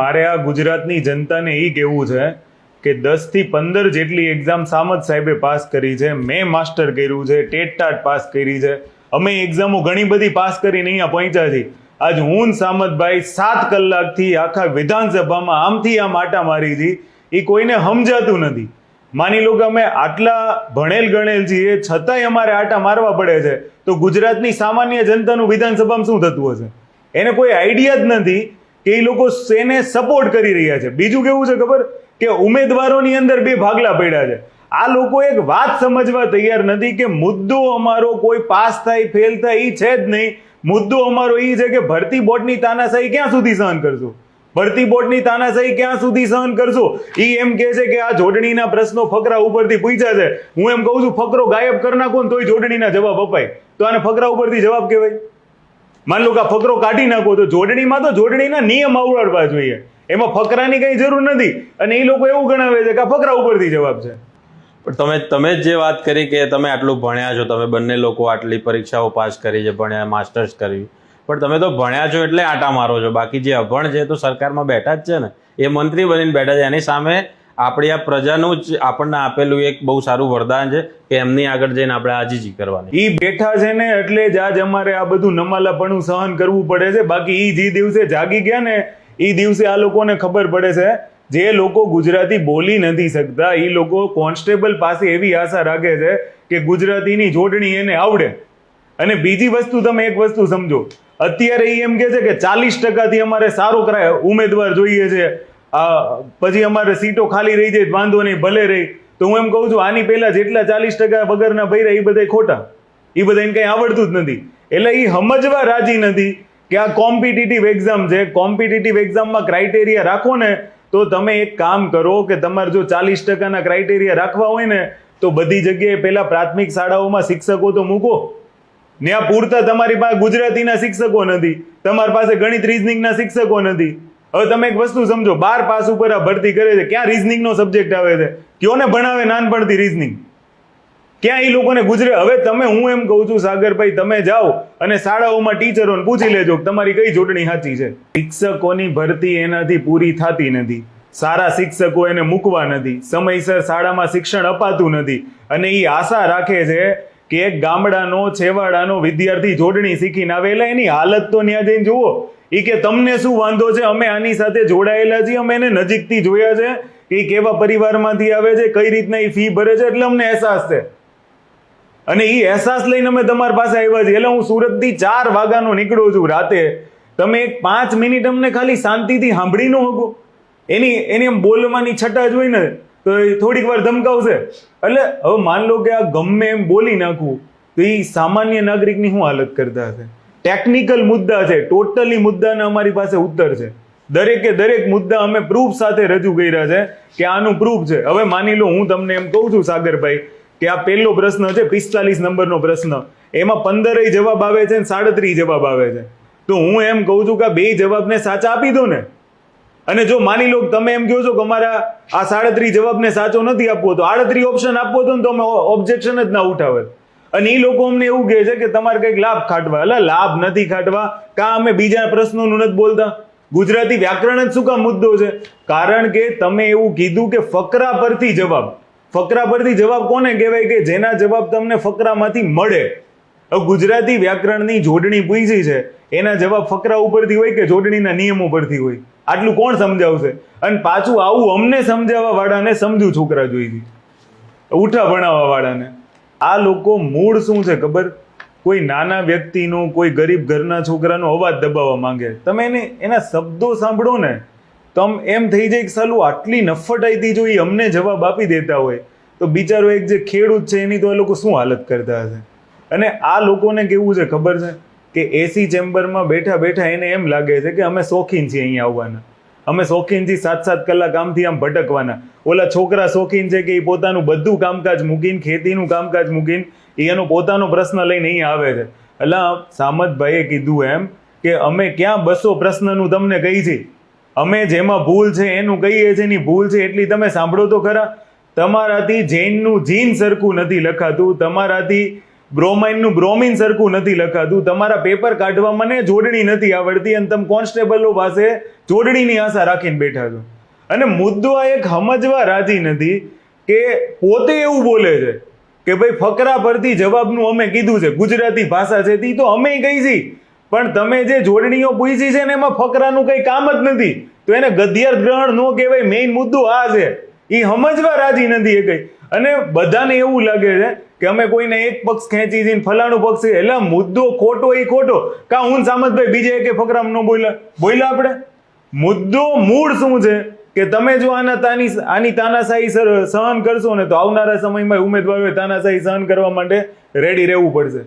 મારે આ ગુજરાતની જનતાને એ કહેવું છે કે દસથી પંદર જેટલી એક્ઝામ સામત સાહેબે પાસ કરી છે, મેં માસ્ટર કર્યું છે ટેટ ટાટ પાસ કરી છે. અમે એક્ઝામો ઘણી બધી પાસ કરીને અહીંયા પહોંચ્યા છીએ. આજ હું સામતભાઈ સાત કલાકથી આખા વિધાનસભામાં આમથી આમ આટા મારી હતી. એ કોઈને સમજાતું નથી. માની લો કે અમે આટલા ભણેલ ગણેલ છીએ, છતાંય અમારે આટા મારવા પડે છે. તો ગુજરાતની સામાન્ય જનતાનું વિધાનસભામાં શું થતું હશે? એને કોઈ આઈડિયા જ નથી કે એ લોકો શેને સપોર્ટ કરી રહ્યા છે. બીજું કેવું છે ખબર? કે ઉમેદવારોની અંદર બે ભાગલા પડ્યા છે. આ લોકો એક વાત સમજવા તૈયાર નથી કે મુદ્દો અમારો કોઈ પાસ થાય, ફેલ થાય એ છે જ નહીં. મુદ્દો અમારો એ છે કે ભરતી બોર્ડની તાનાશાહી ક્યાં સુધી સહન કરશો? ભરતી બોર્ડની તાનાશાહી ક્યાં સુધી સહન કરશો? એ એમ કહે છે કે આ જોડણીના પ્રશ્નો ફકરા ઉપરથી પૂછ્યા છે. હું એમ કહું છું, ફકરો ગાયબ કરી નાખો ને તોય જોડણીના જવાબ અપાય. તો આને ફકરા ઉપરથી જવાબ કહેવાય. માન લો કે આ ફકરો કાઢી નાખો તો જોડણીમાં તો જોડણીના નિયમ આવડવા જોઈએ. એમાં ફકરાની કઈ જરૂર નથી અને એ લોકો એવું ગણાવે છે કે આ ફકરા ઉપરથી જવાબ છે. પણ તમે તમે જ વાત કરી કે તમે આટલું ભણ્યા છો, તમે બંને લોકો આટલી પરીક્ષાઓ પાસ કરી છે, ભણ્યા, માસ્ટર્સ કર્યું પણ તમે તો ભણ્યા છો એટલે આટા મારો છો. બાકી જે અભણ છે તો સરકારમાં બેઠા જ છે ને. એ મંત્રી બનીને બેઠા છે. એની સામે આપણી આ પ્રજાનું જ આપણને આપેલું એક બહુ સારું વરદાન છે કે એમની આગળ જઈને આપણે આજીજી કરવાની. ઈ બેઠા છે ને એટલે જ આજ અમારે આ બધું નમાલાપણું સહન કરવું પડે છે. બાકી ઈ જે દિવસે જાગી ગયા ને, ઈ દિવસે આ લોકોને ખબર પડે છે. જે લોકો ગુજરાતી બોલી નથી શકતા, ઈ લોકો કોન્સ્ટેબલ પાસે એવી આશા રાખે છે કે ગુજરાતીની જોડણી એને આવડે. અને બીજી વસ્તુ તમે એક વસ્તુ સમજો. અત્યારે એ એમ કે છે કે ચાલીસ ટકાથી અમારે સારો ઉમેદવાર જોઈએ છે. આ પછી અમારે સીટો ખાલી રહી જાય, વાંધો નહીં, ભલે રહી. તો હું એમ કહું છું, આની પહેલા જેટલા ચાલીસ ટકા વગરના ભર્યા એ બધા ખોટા. એ બધા એને કંઈ આવડતું જ નથી. એટલે એ સમજવા રાજી નથી કે આ કોમ્પિટિટિવ એક્ઝામ છે. કોમ્પિટિટિવ એક્ઝામમાં ક્રાઇટેરિયા રાખો ને, તો તમે એક કામ કરો કે તમારે જો ચાલીસ ટકાના ક્રાઇટેરિયા રાખવા હોય ને, તો બધી જગ્યાએ પહેલાં પ્રાથમિક શાળાઓમાં શિક્ષકો તો મૂકો. ત્યાં પૂરતા તમારી પાસે ગુજરાતીના શિક્ષકો નથી. તમારી પાસે ગણિત રિઝનિંગના શિક્ષકો નથી. હવે તમે એક વસ્તુ સમજો, બાર પાસ ઉપર આ ભરતી કરે છે, ક્યાં રિઝનિંગનો સબ્જેક્ટ આવે છે? કયોને ભણાવે નાનપણથી રીઝનિંગ ક્યાં એ લોકોને ગુજરે? હવે તમે, હું એમ કહું છું, સાગરભાઈ, તમે જાઓ અને શાળાઓમાં ટીચરોને પૂછી લેજો તમારી કઈ જોડણી સાચી છે. શિક્ષકોની ભરતી એનાથી પૂરી થતી નથી. સારા શિક્ષકો એને મૂકવા નથી. સમયસર શાળામાં શિક્ષણ અપાતું નથી. અને એ આશા રાખે છે કે એક ગામડાનો, છેવાડાનો વિદ્યાર્થી જોડણી શીખીને આવે, એટલે એની હાલત તો ત્યાં જઈને જુઓ. એ કે તમને શું વાંધો છે? અમે આની સાથે જોડાયેલા છીએ, અમે એને નજીકથી જોયા છે. કે કેવા પરિવારમાંથી આવે છે, કઈ રીતના એ ફી ભરે છે, એટલે અમને અહેસાસ છે. અને એ અહેસાસ લઈને અમે તમારી પાસે આવ્યા છીએ. એટલે હું સુરતથી ચાર વાગ્યાનો નીકળું છું રાતે. તમે એક પાંચ મિનિટ અમને ખાલી શાંતિથી સાંભળી ન શકો. એની એની એમ બોલવાની છટા જોઈને તો એ થોડીક વાર ધમકાવશે. એટલે હવે માન લો કે આ ગમે એમ બોલી નાખવું તો એ સામાન્ય નાગરિકની શું હાલત કરતા હશે? ટેકનિકલ મુદ્દા છે ટોટલી મુદ્દાના અમારી પાસે ઉત્તર છે. દરેકે દરેક મુદ્દા અમે પ્રૂફ સાથે રજૂ કર્યા છે કે આનું પ્રૂફ છે. હવે માની લો, હું તમને એમ કહું છું, સાગરભાઈ, કે આ પહેલો પ્રશ્ન છે, પિસ્તાલીસ નંબરનો પ્રશ્ન. એમાં પંદરેય જવાબ આવે છે અને સાડત્રીસ જવાબ આવે છે. તો હું એમ કહું છું કે બે જવાબને સાચા આપી દો ને. અને જો માની લો તમે એમ કહો છો કે અમારા આ સાડત્રીસ જવાબને સાચો નથી આપવો, તો આડત્રીસ ઓપ્શન આપવો તો ને તો અમે ઓબ્જેક્શન જ ના ઉઠાવે. અને એ લોકો અમને એવું કહે છે કે તમારે કંઈક લાભ ખાટવા. એટલે લાભ નથી ખાટવા. કાં અમે બીજા પ્રશ્નોનું નથી બોલતા? ગુજરાતી વ્યાકરણ જ શું કામ મુદ્દો છે? કારણ કે તમે એવું કીધું કે ફકરા પરથી જવાબ. ફકરા પરથી જવાબ કોને કહેવાય કે જેના જવાબ તમને ફકરામાંથી મળે? ગુજરાતી વ્યાકરણની જોડણી પૂછી છે. એના જવાબ ફકરા ઉપરથી હોય કે જોડણીના નિયમો પરથી હોય? આટલું કોણ સમજાવશે? અને પાછું આવું અમને સમજાવવા વાળાને સમજુ છોકરા જોઈતી ઉઠા ભણાવવા વાળાને આ લોકો મૂળ શું છે ખબર? કોઈ નાના વ્યક્તિનો, કોઈ ગરીબ ઘરના છોકરાનો અવાજ દબાવવા માંગે. તમે એને, એના શબ્દો સાંભળો ને તમ એમ થઈ જાય કે સાલું આટલી નફટાઈથી જો એ અમને જવાબ આપી દેતા હોય, તો બિચારો એક જે ખેડૂત છે એની તો એ લોકો શું હાલત કરતા હશે? અને આ લોકોને કેવું છે ખબર છે? કે એસી ચેમ્બરમાં બેઠા બેઠા એને એમ લાગે છે કે અમે શોખીન છીએ અહીંયા આવવાના. અમે શોખીનથી સાત સાત કલાક આમથી આમ ભટકવાના. ઓલા છોકરા શોખીન છે કે એ પોતાનું બધું કામકાજ મૂકીને, ખેતીનું કામકાજ મૂકીને એ એનો પોતાનો પ્રશ્ન લઈને અહીં આવે છે. એટલે સામતભાઈએ કીધું એમ કે અમે ક્યાં બસો પ્રશ્નનું તમને કહી છે? અમે જેમાં ભૂલ છે એનું કહીએ છીએ, એની ભૂલ છે એટલી તમે સાંભળો તો ખરા. તમારાથી જૈનનું જીન સરખું નથી લખાતું, તમારાથી બ્રોમાઇનનું બ્રોમિન સરખું નથી લખાતું. તમારા પેપર કાઢવામાં મને જોડણી નથી આવડતી અને તમે કોન્સ્ટેબલો પાસે જોડણીની આશા રાખીને બેઠા છો. અને મુદ્દો આ એક સમજવા રાજી નથી કે પોતે એવું બોલે છે કે ભાઈ ફકરા પરથી જવાબનું અમે કીધું છે. ગુજરાતી ભાષા છે તે તો અમે કહી છી. પણ તમે જે જોડણીઓ પૂછી છે ને એમાં ફકરાનું કંઈ કામ જ નથી. તો એને ગદ્યાર ગ્રહણ ન કહેવાય મેઇન મુદ્દો આ છે. એ સમજવા રાજી નથી એ કઈ. અને બધાને એવું લાગે છે કે અમે કોઈને એક પક્ષ ખેંચી જઈને ફલાણું પક્ષ. એટલે મુદ્દો ખોટો એ ખોટો. કા હું સામતભાઈ બીજે એકે ફકરામ ન બોલ્યા? બોલ્યા આપણે? મુદ્દો મૂળ શું છે? કે તમે જો આના તાની આની તાનાશાહી સહન કરશો ને તો આવનારા સમયમાં ઉમેદવારોએ તાનાશાહી સહન કરવા માટે રેડી રહેવું પડશે.